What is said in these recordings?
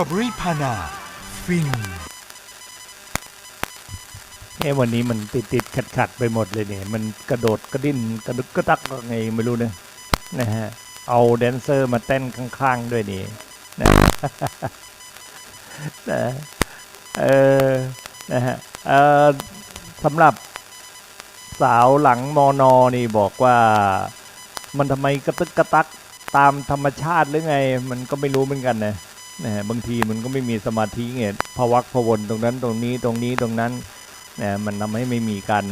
ตรอเบอรี่พานาฟินเอ้วันนี้มันติดติดขัดขัดๆไปหมดเลยเนี่ย มันกระโดดกระดิ้นกระดึกกระตักไงไม่รู้นะนะฮะ เอาแดนเซอร์มาเต้นข้างๆด้วยนี่นะนะเออนะฮะเออสำหรับสาวหลังมอนอนี่บอกว่ามันทำไมกระตึกกระตักตามธรรมชาติหรือไง มันก็ไม่รู้เหมือนกันนะ นะบางทีมันก็ไม่มีสมาธิไงพวักพวนตรงนั้นตรงนี้ตรงนี้ตรงนั้นนะมันทำให้ไม่มีการ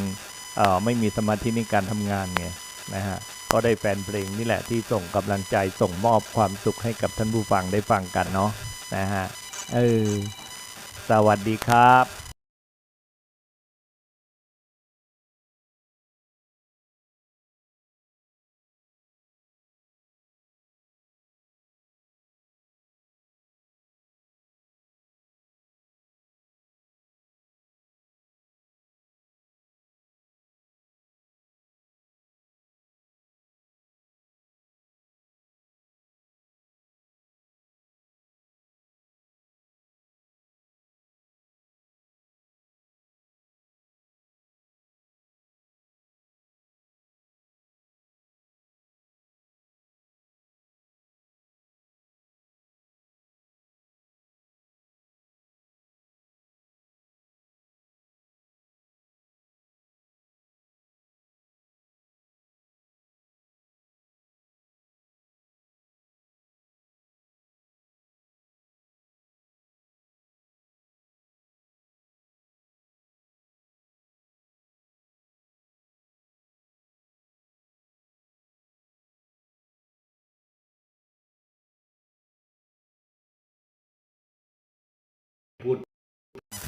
เอ่อไม่มีสมาธิในการทำงานไงนะฮะก็ได้แฟนเพลงนี่แหละที่ส่งกำลังใจส่งมอบความสุขให้กับท่านผู้ฟังได้ฟังกันเนาะนะฮะเออสวัสดีครับ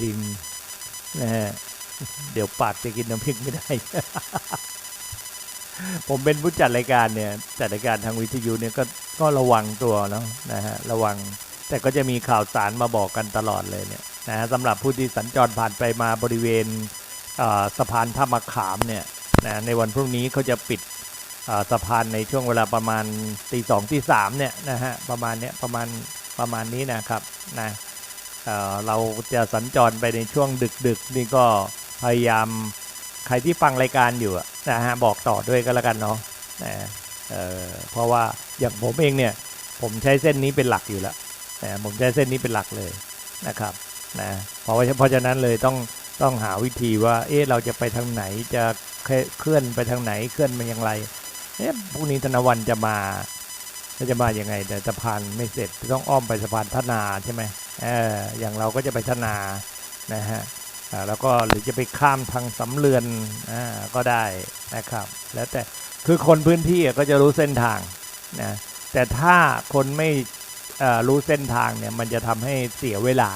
พิมพ์นะฮะเดี๋ยวปากจะกินน้ำพริกไม่ได้ ผมเป็นผู้จัดรายการเนี่ย จัดรายการทางวิทยุเนี่ยก็ก็ระวังตัวเนาะนะฮะระวัง แต่ก็จะมีข่าวสารมาบอกกันตลอดเลยเนี่ยนะฮะสำหรับผู้ที่สัญจรผ่านไปมาบริเวณสะพานท่ามะขามเนี่ยนะในวันพรุ่งนี้เขาจะปิดสะพานในช่วงเวลาประมาณตีสองตีสามเนี่ยนะฮะประมาณเนี้ยประมาณประมาณนี้นะครับนะ เราจะสัญจรไปในช่วงดึกๆ นี่ก็พยายามใครที่ฟังรายการอยู่นะฮะบอกต่อด้วยก็แล้วกันเนาะนะเเพราะว่าอย่างผมเองเนี่ยผมใช้เส้นนี้เป็นหลักอยู่แล้วนะผมใช้เส้นนี้เป็นหลักเลยนะครับนะเพราะว่าเพราะฉะนั้นเลยต้องต้องหาวิธีว่าเอ๊ะเราจะไปทางไหนจะเคลื่อนไปทางไหนเคลื่อนมันอย่างไรเอ๊ะพรุ่งนี้ธนวันจะมาจะมาอย่างไงแต่สะพานไม่เสร็จต้องอ้อมไปสะพานทนาใช่ไหม เอออย่างเราก็จะไปชนานะฮะแล้วก็หรือจะไปข้ามทางสำเรือนอ่าก็ได้นะครับ แล้วแต่คือคนพื้นที่ก็จะรู้เส้นทางนะแต่ถ้าคนไม่รู้เส้นทางเนี่ยมันจะทำให้เสียเวลา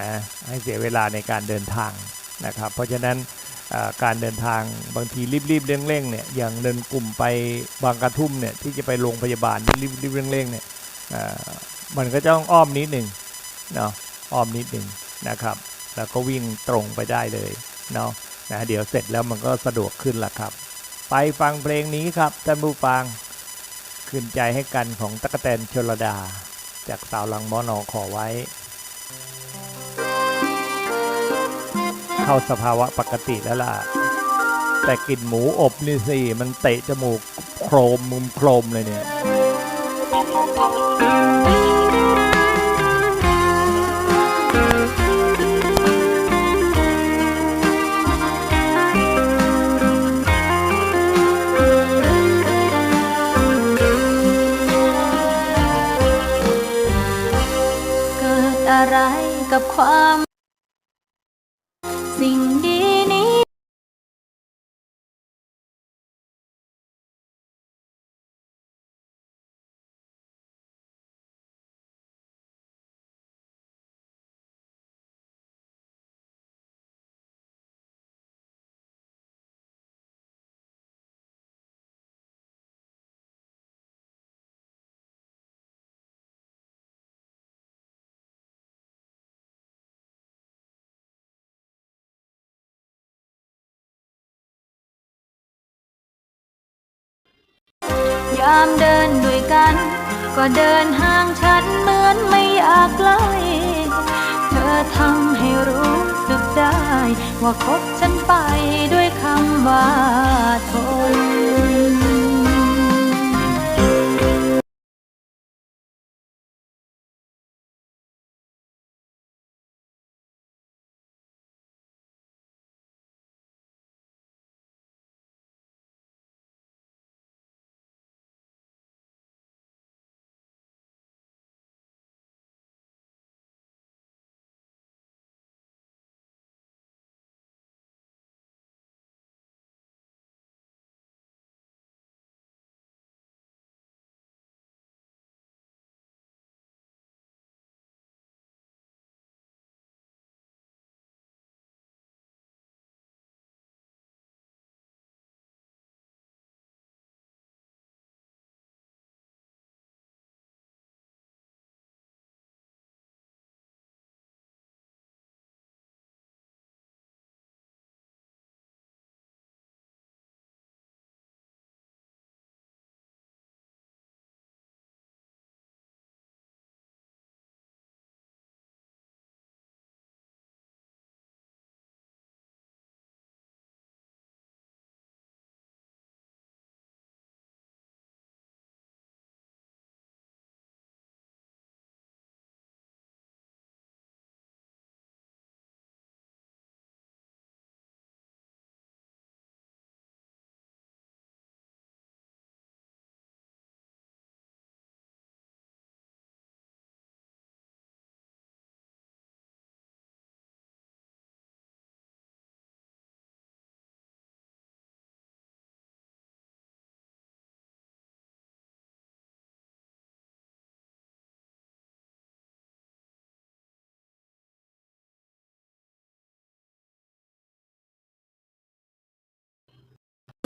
นะให้เสียเวลาในการเดินทางนะครับ เพราะฉะนั้นการเดินทางบางทีรีบๆเร่งๆเนี่ยอย่างเดินกลุ่มไปบางกระทุ่มเนี่ยที่จะไปโรงพยาบาลรีบๆเร่งๆเนี่ย มันก็จะต้องอ้อมนิดหนึ่งเนาะอ้อมนิดหนึ่งนะครับ แล้วก็วิ่งตรงไปได้เลยเนาะนะเดี๋ยวเสร็จแล้วมันก็สะดวกขึ้นละครับ ไปฟังเพลงนี้ครับท่านผู้ฟังขึ้นใจให้กันของตะกแตนชลดา จากสาวลังมอนอขอไว้ เข้าสภาวะปกติแล้วล่ะ แต่กลิ่นหมูอบนี่สิมันเตะจมูกโครมมุมโครมเลยเนี่ย กับความามเดินด้วยกัน ก็เดินห่างฉันเหมือนไม่อยากใกล้เธอทำให้รู้สึกได้ ว่าคบฉันไปด้วยคำว่าทน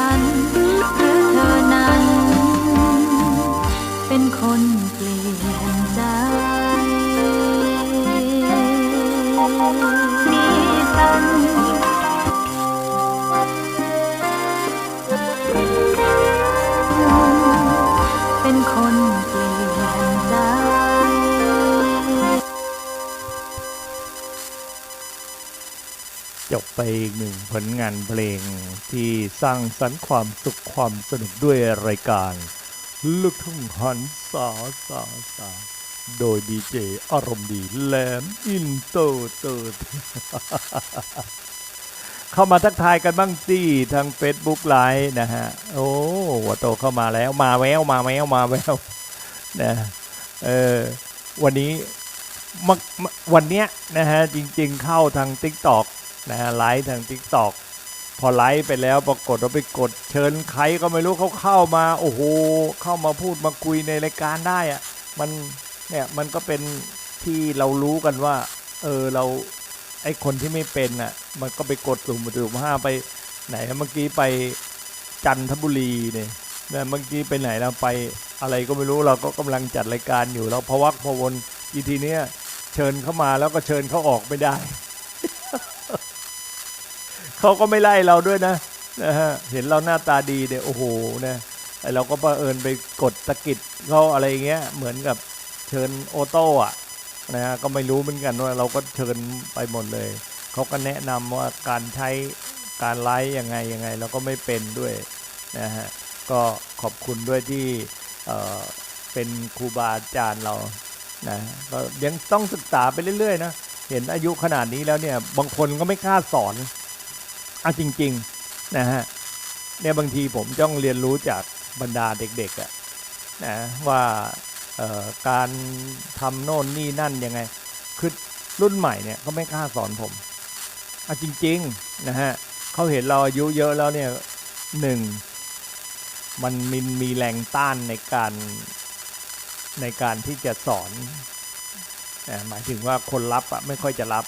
ฉันหรือเธอนั้น เป็นคนเปลี่ยนใจ ไปอีกหนึ่งผลงานเพลงที่สร้างสรรค์ความสุขความสนุกด้วยรายการ ลูกทุ่งหันสาสาสาโดยดีเจอารมณ์ดีแหลมอินโตเติร์เข้ามาทักทายกันบ้างสิทาง Facebook ไลฟ์นะฮะ โอ้หัวโตเข้ามาแล้วมาแววมาแววมาแววนะเออวันนี้วันเนี้ยนะฮะจริง ๆ เข้าทาง TikTok นะฮะไลฟ์ทาง TikTok พอไลฟ์ไปแล้วปรากฏว่าไปกดเชิญใครก็ไม่รู้เขาเข้ามา โอ้โห เข้ามาพูดมาคุยในรายการได้อะมันเนี่ยมันก็เป็นที่เรารู้กันว่า เออเราไอคนที่ไม่เป็นอะ มันก็ไปกดสุ่มสุ่มห้าไปไหนเมื่อกี้ไปจันทบุรีเนี่ยนะเมื่อกี้ไปไหนเราไปอะไรก็ไม่รู้เราก็กำลังจัดรายการอยู่แล้วพวักพวนอีทีเนี้ยเชิญเข้ามาแล้วก็เชิญเขาออกไม่ได้ เขาก็ไม่ไล่เราด้วยนะนะฮะเห็นเราหน้าตาดีเนี่ยโอ้โหนะไอเราก็บังเอิญไปกดตะกิดเขาอะไรเงี้ยเหมือนกับเชิญโอโต้อะนะฮะก็ไม่รู้เหมือนกันว่าเราก็เชิญไปหมดเลยเขาก็แนะนำว่าการใช้การไลฟ์ยังไงยังไงเราก็ไม่เป็นด้วยนะฮะก็ขอบคุณด้วยที่เออเป็นครูบาอาจารย์เรานะก็ยังต้องศึกษาไปเรื่อยๆนะเห็นอายุขนาดนี้แล้วเนี่ยบางคนก็ไม่กล้าสอน เอาจริง ๆ นะฮะเนี่ยบางทีผมต้องเรียนรู้จากบรรดาเด็กๆอะนะว่าการทำโน่นนี่นั่นยังไง คือรุ่นใหม่เนี่ยก็ไม่กล้าสอนผมเอาจริง ๆ นะฮะเขาเห็นเราอายุเยอะแล้วเนี่ยหนึ่งมันมีมีแรงต้านในการในการที่จะสอนนะหมายถึงว่าคนรับอะไม่ค่อยจะรับ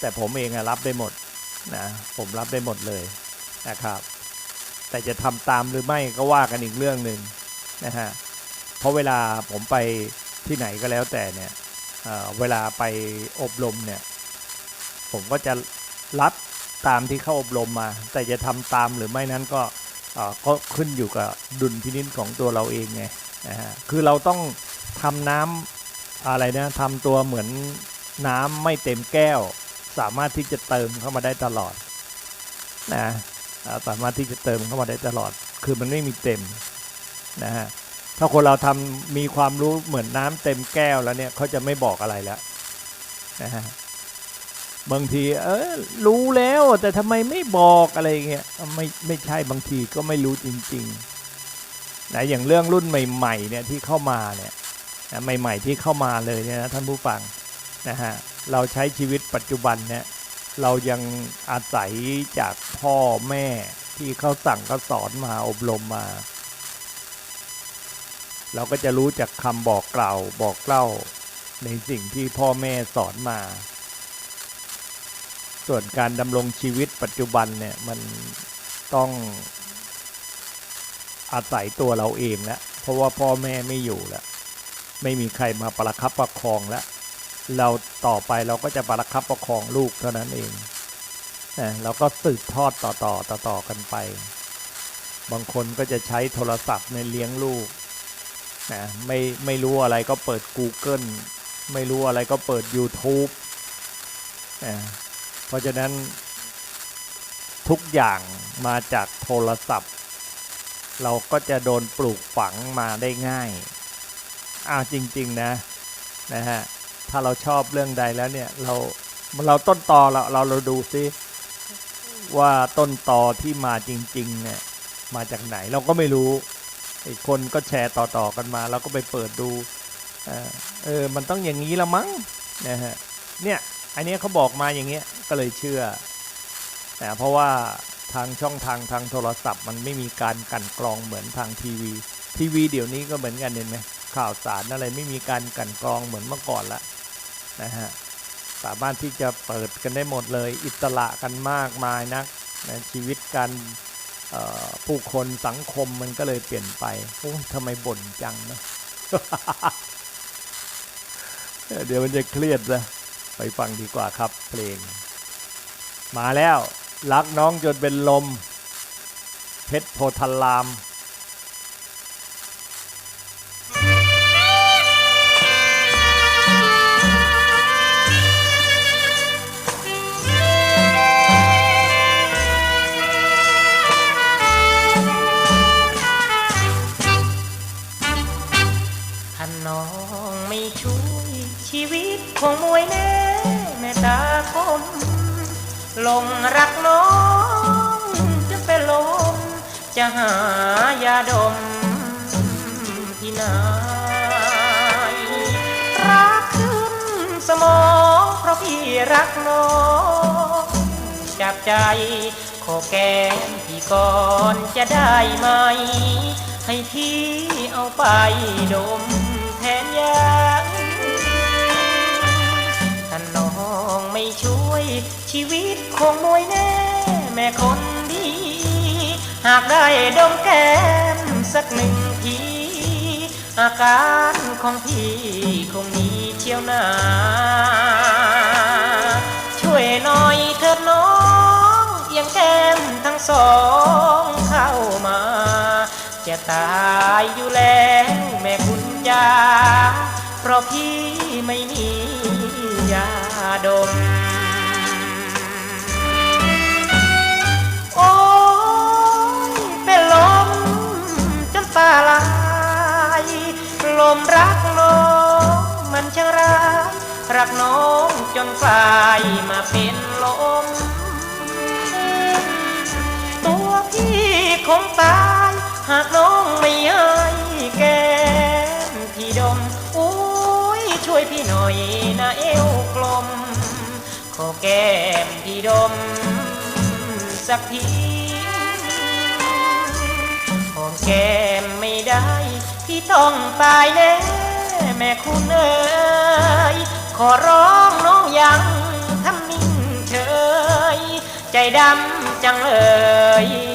แต่ผมเองอะรับได้หมด นะผมรับได้หมดเลยนะครับ แต่จะทำตามหรือไม่ก็ว่ากันอีกเรื่องหนึ่งนะฮะเพราะเวลาผมไปที่ไหนก็แล้วแต่เนี่ยเเวลาไปอบรมเนี่ย ผมก็จะรับตามที่เข้าอบรมมา แต่จะทำตามหรือไม่นั้นก็ก็ขึ้นอยู่กับดุลพินิจของตัวเราเองไงนะฮะคือเราต้องทำน้ำอะไรนะทำตัวเหมือนน้ำไม่เต็มแก้ว สามารถที่จะเติมเข้ามาได้ตลอดนะสามารถที่จะเติมเข้ามาได้ตลอด คือมันไม่มีเต็มนะฮะถ้าคนเราทำมีความรู้เหมือนน้ำเต็มแก้วแล้วเนี่ยเขาจะไม่บอกอะไรแล้วนะฮะบางทีเออรู้แล้วแต่ทำไมไม่บอกอะไรเงี้ยไม่ไม่ใช่บางทีก็ไม่รู้จริงๆนะอย่างเรื่องรุ่นใหม่ๆเนี่ยที่เข้ามาเนี่ยนะใหม่ ๆ ที่เข้ามาเลยเนี่ยนะท่านผู้ฟัง นะฮะเราใช้ชีวิตปัจจุบันเนี่ยเรายังอาศัยจากพ่อแม่ที่เขาสั่งเขาสอนมาอบรมมา เราก็จะรู้จากคำบอกกล่าวบอกเล่าในสิ่งที่พ่อแม่สอนมา ส่วนการดำรงชีวิตปัจจุบันเนี่ยมันต้องอาศัยตัวเราเองแล้วเพราะว่าพ่อแม่ไม่อยู่แล้ว ไม่มีใครมาประคับประคองแล้ว เราต่อไปเราก็จะประคับประคองลูกเท่านั้นเองเราก็สืบทอดต่อต่อต่อต่อกันไป บางคนก็จะใช้โทรศัพท์ในเลี้ยงลูกนะไม่ไม่รู้อะไรก็เปิด Google ไม่รู้อะไรก็เปิด YouTube นะเพราะฉะนั้นทุกอย่างมาจากโทรศัพท์ เราก็จะโดนปลูกฝังมาได้ง่ายอ้าวจริง ๆ นะนะฮะ ถ้าเราชอบเรื่องใดแล้วเนี่ย เราเราต้นตอเราเราเราดูซิว่าต้นตอที่มาจริง ๆ เนี่ย มาจากไหนเราก็ไม่รู้อีกคนก็แชร์ต่อๆกันมาเราก็ไปเปิดดูเออเออมันต้องอย่างนี้ละมั้งนะฮะเนี่ยอันนี้เขาบอกมาอย่างเงี้ยก็เลยเชื่อนะเพราะว่าทางช่องทางทางโทรศัพท์มันไม่มีการกันกรองเหมือนทางทีวี ทีวีเดี๋ยวนี้ก็เหมือนกันเห็นไหมข่าวสารอะไรไม่มีการกันกรองเหมือนเมื่อก่อนละ นะฮะสามารถที่จะเปิดกันได้หมดเลย อิสระกันมากมายนักนะชีวิตการผู้คนสังคมมันก็เลยเปลี่ยนไปโอ้ทำไมบ่นจังนะเดี๋ยวมันจะเครียดนะไปฟังดีกว่าครับเพลง มาแล้ว รักน้องจนเป็นลม เพชรโพธาราม้าน้องไม่ช่วยชีวิตคงมวยแน่แม่ตาคมลงรักน้องจะเป็นลมจะหายาดมที่ไหนรักขึ้นสมองเพราะพี่รักน้องจับใจขอแก้มพี่ก่อนจะได้ไหม ให้พี่เอาไปดม ชีวิตคงมวยแน่ แม่คนดี หากได้ดมแก้มสักหนึ่งที อาการของพี่คงมีเที่ยวหนาช่วยหน่อยเถิดน้องเอียงแก้มทั้งสองเข้ามา จะตายอยู่แล้วแม่คุณยาเพราะพี่ไม่มี รักน้องจนกลายมาเป็นลม ตัวพี่คงตาย หากน้องไม่ให้แก้มพี่ดมอุ้ยช่วยพี่หน่อยนะเอวกลม ขอแก้มพี่ดม สักทีหอมแก้มไม่ได้ พี่ต้องตายแน่แม่คุณเอ๋ย อร้องน้องยังทำนิ่งเฉย ใจดำจังเลย